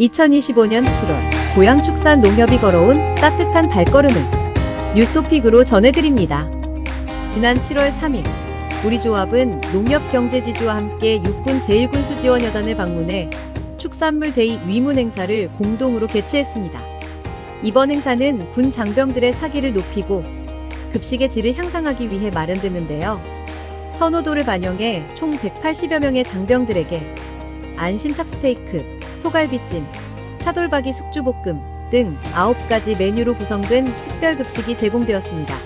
2025년 7월 고양축산 농협이 걸어온 따뜻한 발걸음을 뉴스토픽으로 전해드립니다. 지난 7월 3일 우리 조합은 농협경제지주와 함께 육군 제1군수 지원 여단을 방문해 축산물 데이 위문 행사를 공동으로 개최했습니다. 이번 행사는 군 장병들의 사기를 높이고 급식의 질을 향상하기 위해 마련됐는데요. 선호도를 반영해 총 180여 명의 장병들에게 안심 찹스테이크, 소갈비찜, 차돌박이 숙주볶음 등 9가지 메뉴로 구성된 특별 급식이 제공되었습니다.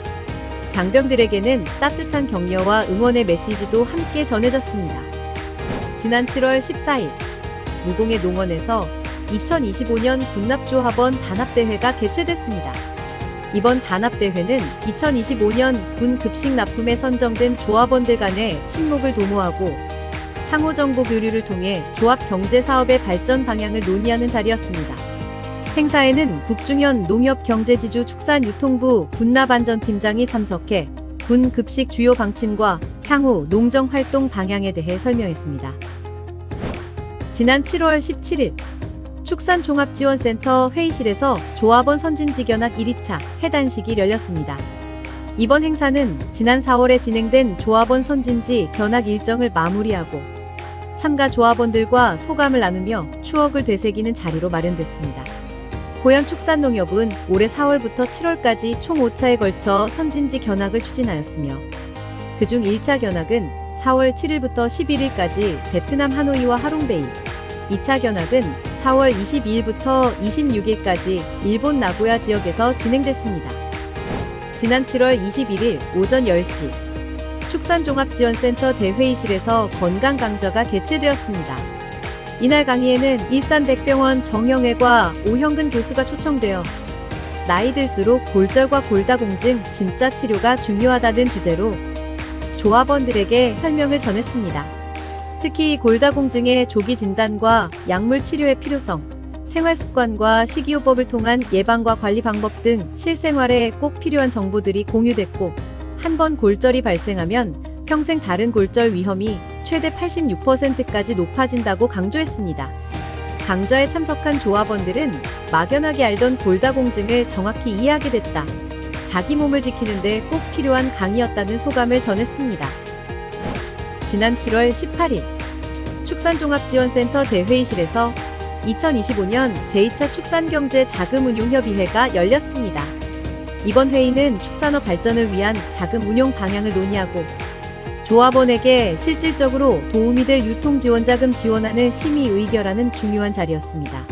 장병들에게는 따뜻한 격려와 응원의 메시지도 함께 전해졌습니다. 지난 7월 14일 무공의 농원에서 2025년 군납조합원 단합대회가 개최됐습니다. 이번 단합대회는 2025년 군 급식 납품에 선정된 조합원들 간의 친목을 도모하고 상호 정보 교류를 통해 조합 경제 사업의 발전 방향을 논의하는 자리였습니다. 행사에는 국중현 농협경제지주 축산유통부 군납안전팀장이 참석해 군 급식 주요 방침과 향후 농정 활동 방향에 대해 설명했습니다. 지난 7월 17일 축산종합지원센터 회의실에서 조합원 선진지견학 1위차 해단식이 열렸습니다. 이번 행사는 지난 4월에 진행된 조합원 선진지 견학 일정을 마무리하고 참가 조합원들과 소감을 나누며 추억을 되새기는 자리로 마련됐습니다. 고양축산농협은 올해 4월부터 7월까지 총 5차에 걸쳐 선진지 견학을 추진하였으며 그중 1차 견학은 4월 7일부터 11일까지 베트남 하노이와 하롱베이, 2차 견학은 4월 22일부터 26일까지 일본 나고야 지역에서 진행됐습니다. 지난 7월 21일 오전 10시 축산종합지원센터 대회의실에서 건강 강좌가 개최되었습니다. 이날 강의에는 일산백병원 정형외과 오형근 교수가 초청되어 나이 들수록 골절과 골다공증 진짜 치료가 중요하다는 주제로 조합원들에게 설명을 전했습니다. 특히 골다공증의 조기 진단과 약물 치료의 필요성, 생활 습관과 식이요법을 통한 예방과 관리 방법 등 실생활에 꼭 필요한 정보들이 공유됐고 한 번 골절이 발생하면 평생 다른 골절 위험이 최대 86%까지 높아진다고 강조했습니다. 강좌에 참석한 조합원들은 막연하게 알던 골다공증을 정확히 이해하게 됐다. 자기 몸을 지키는데 꼭 필요한 강의였다는 소감을 전했습니다. 지난 7월 18일 축산종합지원센터 대회의실에서 2025년 제2차 축산경제 자금운용협의회가 열렸습니다. 이번 회의는 축산업 발전을 위한 자금 운용 방향을 논의하고 조합원에게 실질적으로 도움이 될 유통 지원 자금 지원안을 심의 의결하는 중요한 자리였습니다.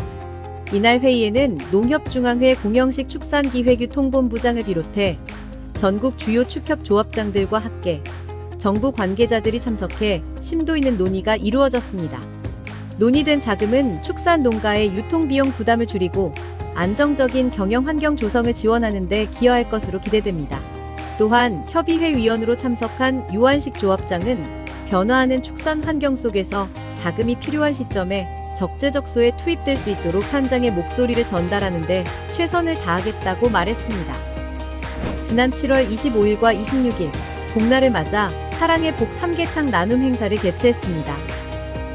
이날 회의에는 농협중앙회 공영식 축산기회교통본부장을 비롯해 전국 주요 축협 조합장들과 학계, 정부 관계자들이 참석해 심도 있는 논의가 이루어졌습니다. 논의된 자금은 축산 농가의 유통비용 부담을 줄이고 안정적인 경영 환경 조성을 지원하는 데 기여할 것으로 기대됩니다. 또한 협의회 위원으로 참석한 유한식 조합장은 변화하는 축산 환경 속에서 자금이 필요한 시점에 적재적소에 투입될 수 있도록 현장의 목소리를 전달하는 데 최선을 다하겠다고 말했습니다. 지난 7월 25일과 26일 복날을 맞아 사랑의 복 삼계탕 나눔 행사를 개최했습니다.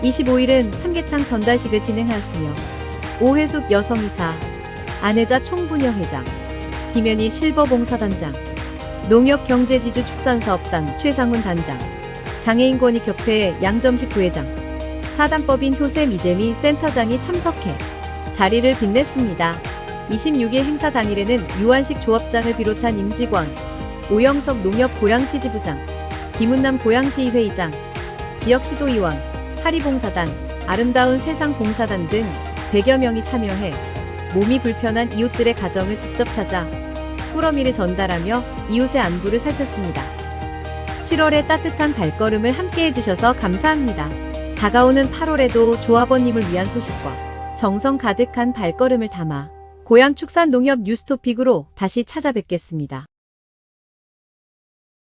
25일은 삼계탕 전달식을 진행하였으며 오해숙 여성이사, 안혜자 총부녀 회장, 김현희 실버봉사단장, 농협경제지주 축산사업단 최상훈 단장, 장애인권익협회 양점식 부회장, 사단법인 효세 미재미 센터장이 참석해 자리를 빛냈습니다. 26일 행사 당일에는 유한식 조합장을 비롯한 임직원, 오영석 농협 고양시지부장, 김은남 고양시 회의장, 지역시도의원, 하리봉사단, 아름다운 세상 봉사단 등 100여 명이 참여해 몸이 불편한 이웃들의 가정을 직접 찾아 꾸러미를 전달하며 이웃의 안부를 살폈습니다. 7월의 따뜻한 발걸음을 함께 해주셔서 감사합니다. 다가오는 8월에도 조합원님을 위한 소식과 정성 가득한 발걸음을 담아 고향 축산 농협 뉴스토픽으로 다시 찾아뵙겠습니다.